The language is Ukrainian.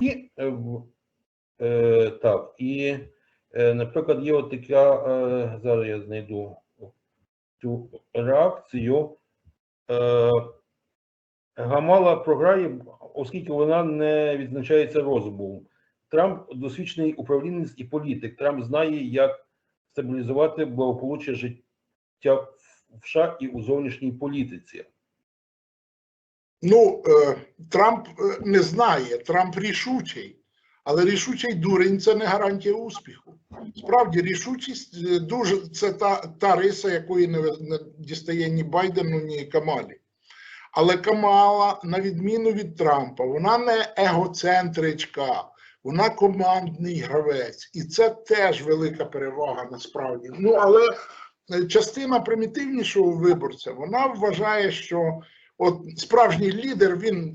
І е, е, так, і, е, наприклад, є от така, е, зараз я знайду цю реакцію. Е, Гамала програє, оскільки вона не відзначається розумом. Трамп досвідчений управлінець і політик. Трамп знає, як стабілізувати благополуччя життя в США і у зовнішній політиці. Ну, е, Трамп е, не знає, Трамп рішучий, але рішучий дурень це не гарантія успіху. Справді, рішучість е, дуже це та, та риса, якої не, не дістає ні Байдену, ні Камалі. Але Камала, на відміну від Трампа, вона не егоцентричка, вона командний гравець. І це теж велика перевага насправді. Ну, але частина примітивнішого виборця вона вважає, що от справжній лідер він